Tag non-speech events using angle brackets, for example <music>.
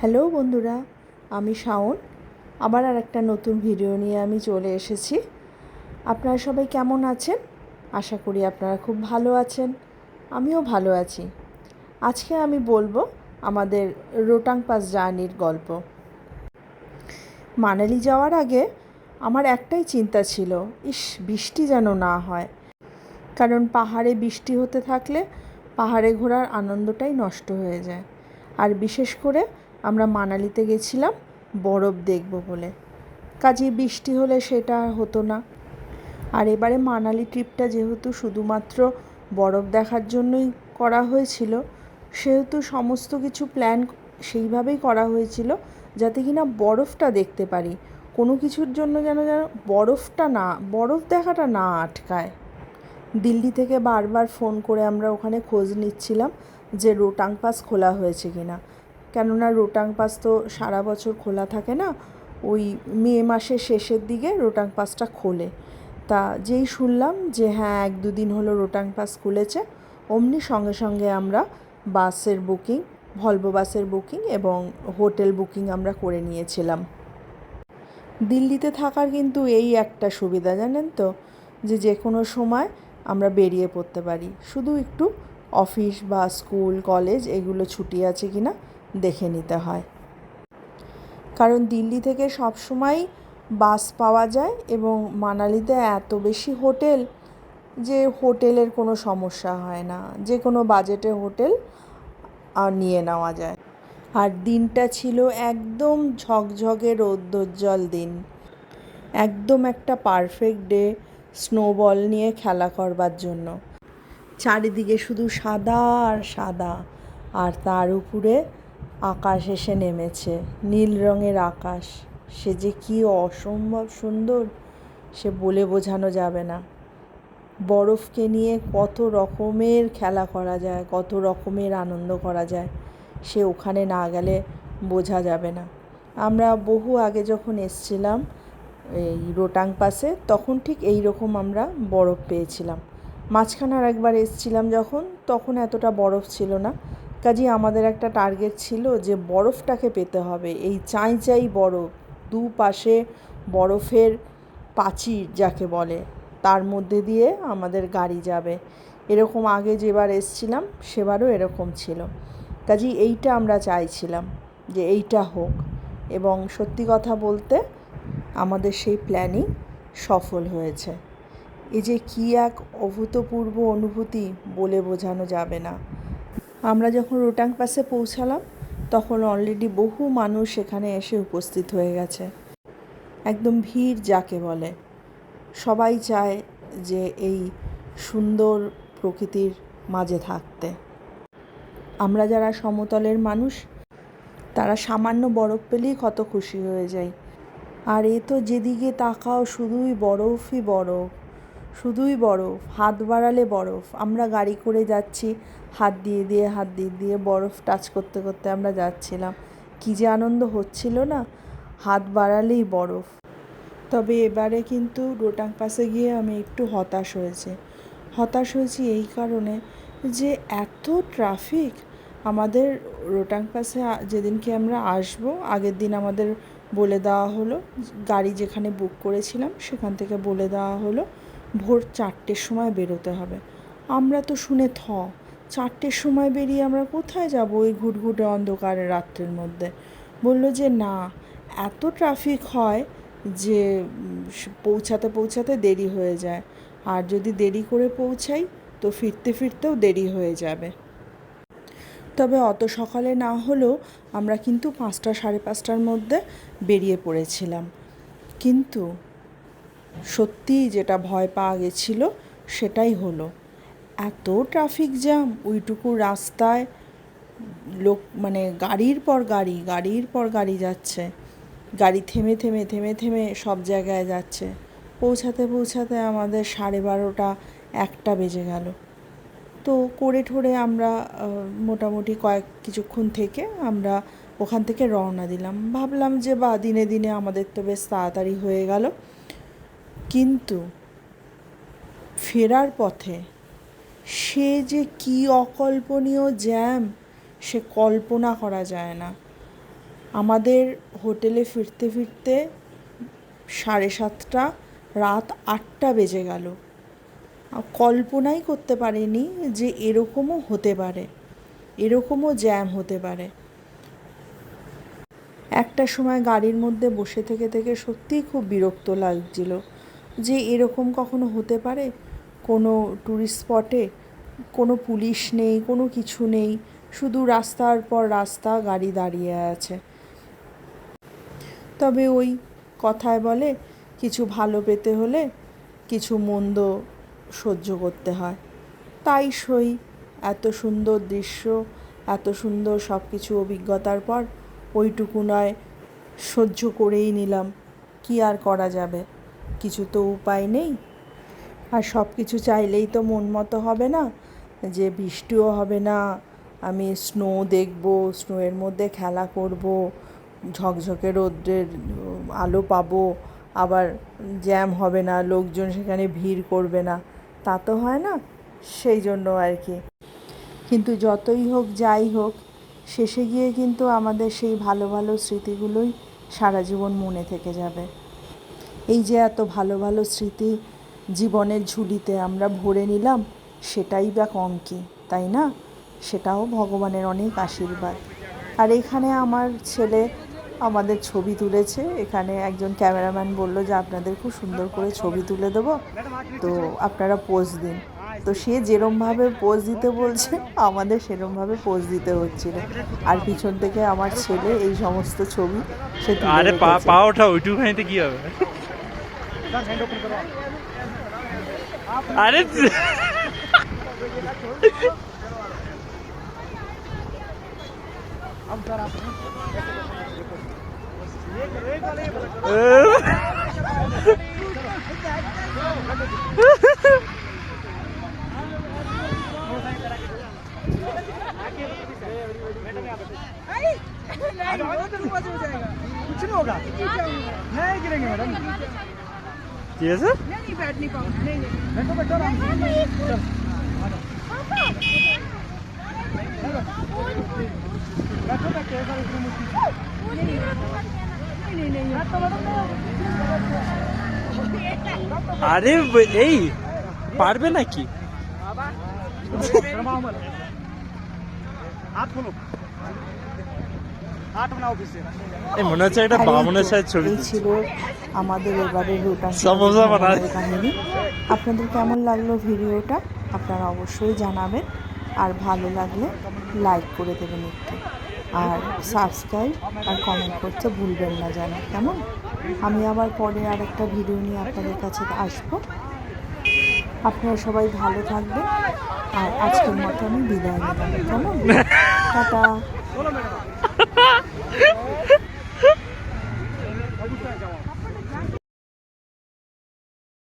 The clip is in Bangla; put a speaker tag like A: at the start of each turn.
A: হ্যালো বন্ধুরা, আমি শাওন। আবার আর একটা নতুন ভিডিও নিয়ে আমি চলে এসেছি। আপনারা সবাই কেমন আছেন? আশা করি আপনারা খুব ভালো আছেন, আমিও ভালো আছি। আজকে আমি বলব আমাদের রোটাং পাস জার্নির গল্প। মানালি যাওয়ার আগে আমার একটাই চিন্তা ছিল, ইস, বৃষ্টি যেন না হয়। কারণ পাহাড়ে বৃষ্টি হতে থাকলে পাহাড়ে ঘোরার আনন্দটাই নষ্ট হয়ে যায়। আর বিশেষ করে আমরা মানালিতে গেছিলাম, বরফ দেখব বলে। কাজে বৃষ্টি হলে সেটা হতো না। আর এবারে মানালি ট্রিপটা যেহেতু শুধুমাত্র বরফ দেখার জন্যই করা হয়েছিল, সেহেতু সমস্ত কিছু প্ল্যান সেইভাবেই করা হয়েছিল যাতে কিনা বরফটা দেখতে পারি। কোনো কিছুর জন্য যেন যেন বরফটা না, বরফ দেখাটা না আটকায়। দিল্লি থেকে বারবার ফোন করে আমরা ওখানে খোঁজ নিচ্ছিলাম যে রোটাং পাস খোলা হয়েছে কিনা। কেননা রোটাং পাস তো সারা বছর খোলা থাকে না, ওই মে মাসের শেষের দিকে রোটাং পাসটা খোলে। তা যেই শুনলাম যে হ্যাঁ এক দুদিন হলো রোটাং পাস খুলেছে, অমনি সঙ্গে সঙ্গে আমরা বাসের বুকিং, ভলভো বাসের বুকিং এবং হোটেল বুকিং আমরা করে নিয়েছিলাম। দিল্লিতে থাকার কিন্তু এই একটা সুবিধা, জানেন তো? যে যে কোনো সময় আমরা বেরিয়ে পড়তে পারি। শুধু একটু অফিস বা স্কুল, কলেজ এগুলো ছুটি আছে কি না দেখে নিতে হয়। কারণ দিল্লি থেকে সবসময় বাস পাওয়া যায় এবং মানালিতে এত বেশি হোটেল যে হোটেলের কোনো সমস্যা হয় না। যে কোনো বাজেটে হোটেল নিয়ে নেওয়া যায়। আর দিনটা ছিল একদম ঝকঝকে রৌদ্রোজ্জ্বল দিন। একদম একটা পারফেক্ট ডে স্নোবল নিয়ে খেলা করবার জন্য। চারিদিকে শুধু সাদা আর সাদা। আর তার উপরে আকাশ এসে নেমেছে, নীল রঙের আকাশ। সে যে কী অসম্ভব সুন্দর, সে বলে বোঝানো যাবে না। বরফকে নিয়ে কত রকমের খেলা করা যায়, কত রকমের আনন্দ করা যায়, সে ওখানে না গেলে বোঝা যাবে না। আমরা বহু আগে যখন এসছিলাম এই রোটাং পাসে, তখন ঠিক এই রকম আমরা বরফ পেয়েছিলাম। মাঝখানে আর একবার এসছিলাম যখন, তখন এতটা বরফ ছিল না। কাজেই আমাদের একটা টার্গেট ছিল যে বরফটাকে পেতে হবে। এই চাই চাই বরফ, দুপাশে বরফের পাচির যাকে বলে, তার মধ্যে দিয়ে আমাদের গাড়ি যাবে। এরকম আগে যেবার এসছিলাম, সেবারও এরকম ছিল। কাজেই এইটা আমরা চাইছিলাম যে এইটা হোক এবং সত্যি কথা বলতে আমাদের সেই প্ল্যানিং সফল হয়েছে। এ যে কী এক অভূতপূর্ব অনুভূতি বলে বোঝানো যাবে না। আমরা যখন রোটাং পাসে পৌঁছালাম, তখন অলরেডি বহু মানুষ সেখানে এসে উপস্থিত হয়ে গেছে। একদম ভিড় যাকে বলে। সবাই চায় যে এই সুন্দর প্রকৃতির মাঝে থাকতে। আমরা যারা সমতলের মানুষ, তারা সামান্য বরফ পেলেই কত খুশি হয়ে যায় আর এ তো যেদিকে তাকাও, শুধুই বরফই বরফ। শুধুই বরফ, হাত বাড়ালে বরফ। আমরা গাড়ি করে যাচ্ছি, হাত দিয়ে দিয়ে, হাত দিয়ে দিয়ে বরফ টাচ করতে করতে আমরা যাচ্ছিলাম। কী যে আনন্দ হচ্ছিল না, হাত বাড়ালেই বরফ। তবে এবারে কিন্তু রোটাং পাসে গিয়ে আমি একটু হতাশ হয়েছে। হতাশ হয়েছি এই কারণে যে এত ট্রাফিক আমাদের রোটাং পাসে যেদিনকে আমরা আসব, আগের দিন আমাদের বলে দেওয়া হলো, গাড়ি যেখানে বুক করেছিলাম, সেখান থেকে বলে দেওয়া হলো। ভোর চারটের সময় বেরোতে হবে। আমরা তো শুনে থ, চারটের সময় বেরিয়ে আমরা কোথায় যাব ওই ঘুটঘুটে অন্ধকারে রাত্রের মধ্যে? বলল যে না, এত ট্রাফিক হয় যে পৌঁছাতে পৌঁছাতে দেরি হয়ে যায়। আর যদি দেরি করে পৌঁছাই, তো ফিরতে ফিরতেও দেরি হয়ে যাবে। তবে অত সকালে না হলেও আমরা কিন্তু পাঁচটা সাড়ে পাঁচটার মধ্যে বেরিয়ে পড়েছিলাম। কিন্তু সত্যিই যেটা ভয় পাওয়া গেছিল, সেটাই হলো। এত ট্রাফিক জ্যাম ওইটুকু রাস্তায় লোক মানে গাড়ির পর গাড়ি, গাড়ির পর গাড়ি যাচ্ছে। গাড়ি থেমে থেমে থেমে থেমে সব জায়গায় যাচ্ছে। পৌঁছাতে পৌঁছাতে আমাদের সাড়ে বারোটা, একটা বেজে গেল। তো করে ঠোরে আমরা মোটামুটি কয়েক, কিছুক্ষণ থেকে আমরা ওখান থেকে রওনা দিলাম। ভাবলাম যে বা, দিনে দিনে আমাদের তো বেশ তাড়াতাড়ি হয়ে গেল। কিন্তু ফেরার পথে সে যে কী অকল্পনীয় জ্যাম, সে কল্পনা করা যায় না। আমাদের হোটেলে ফিরতে ফিরতে সাড়ে সাতটা, রাত আটটা বেজে গেল। কল্পনাই করতে পারিনি যে এরকমও হতে পারে, এরকমও জ্যাম হতে পারে। একটা সময় গাড়ির মধ্যে বসে থেকে থেকে সত্যিই খুব বিরক্ত লাগছিল। যে এরকম কখনো হতে পারে? কোনো ট্যুরিস্ট স্পটে কোনো পুলিশ নেই, কোনো কিছু নেই, শুধু রাস্তার পর রাস্তা গাড়ি দাঁড়িয়ে আছে। তবে ওই কথায় বলে, কিছু ভালো পেতে হলে কিছু মন্দ সহ্য করতে হয়। তাই সই। এত সুন্দর দৃশ্য, এত সুন্দর সব কিছু অভিজ্ঞতার পর ওইটুকু নয়, সহ্য করেই নিলাম। কি আর করা যাবে? কিছু তো উপায় নেই। আর সব কিছু চাইলেই তো মন মতো হবে না, যে বৃষ্টিও হবে না। আমি স্নো দেখব, স্নোয়ের মধ্যে খেলা করব, ঝকঝকে রৌদ্রের আলো পাবো, আবার জ্যাম হবে না, লোকজন সেখানে ভিড় করবে না। তা তো হয় না, সেই জন্য আর কি। কিন্তু যতই হোক, যাই হোক, শেষে গিয়ে কিন্তু আমাদের সেই ভালো ভালো স্মৃতিগুলোই সারা জীবন মনে থেকে যাবে। এই যে এত ভালো ভালো স্মৃতি জীবনের ঝুলিতে আমরা ভরে নিলাম সেটাই বা কম কি তাই না? সেটাও ভগবানের অনেক আশীর্বাদ। আর এখানে আমার ছেলে আমাদের ছবি তুলেছে। এখানে একজন ক্যামেরাম্যান বলল যে আপনাদের খুব সুন্দর করে ছবি তুলে দেবো। তো আপনারা পোজ দিন। তো সে যেরমভাবে পোজ দিতে বলছে আমাদের সেরমভাবে পোজ দিতে হচ্ছিল। আর পিছন থেকে আমার ছেলে এই সমস্ত ছবি সে
B: আরে পা পা ওঠা ওইটুখানিতে কি হবে? আরে
C: कुछ नहीं होगा नहीं गिरेंगे मैडम
B: কি আছে
C: नहीं बैठ नहीं पाऊंगा नहीं नहीं बैठो बैठो आराम से बैठो बैठो ऐसा इसमें मुश्किल नहीं नहीं नहीं तो मैडम
B: আরে ব- এই পারবে নাকি
C: शर्माओ मत हाथ
B: মনে হচ্ছে
A: এই
B: বামনের সাথে ছবি
A: ছিল আমাদের এবারের কাহিনী। আপনাদের কেমন লাগল ভিডিওটা? আপনারা অবশ্যই জানাবেন। আর ভালো লাগলে লাইক করে দেবেন একটু। আর সাবস্ক্রাইব আর কমেন্ট করতে ভুলবেন না যেন। কেমন? আমি আবার পরে আর একটা ভিডিও নিয়ে আপনাদের কাছে আসব। আপনারা সবাই ভালো থাকবেন। আর আজকের মতো আমি বিদায় নিলাম। কেমন? <laughs> টাটা। Oh. <laughs>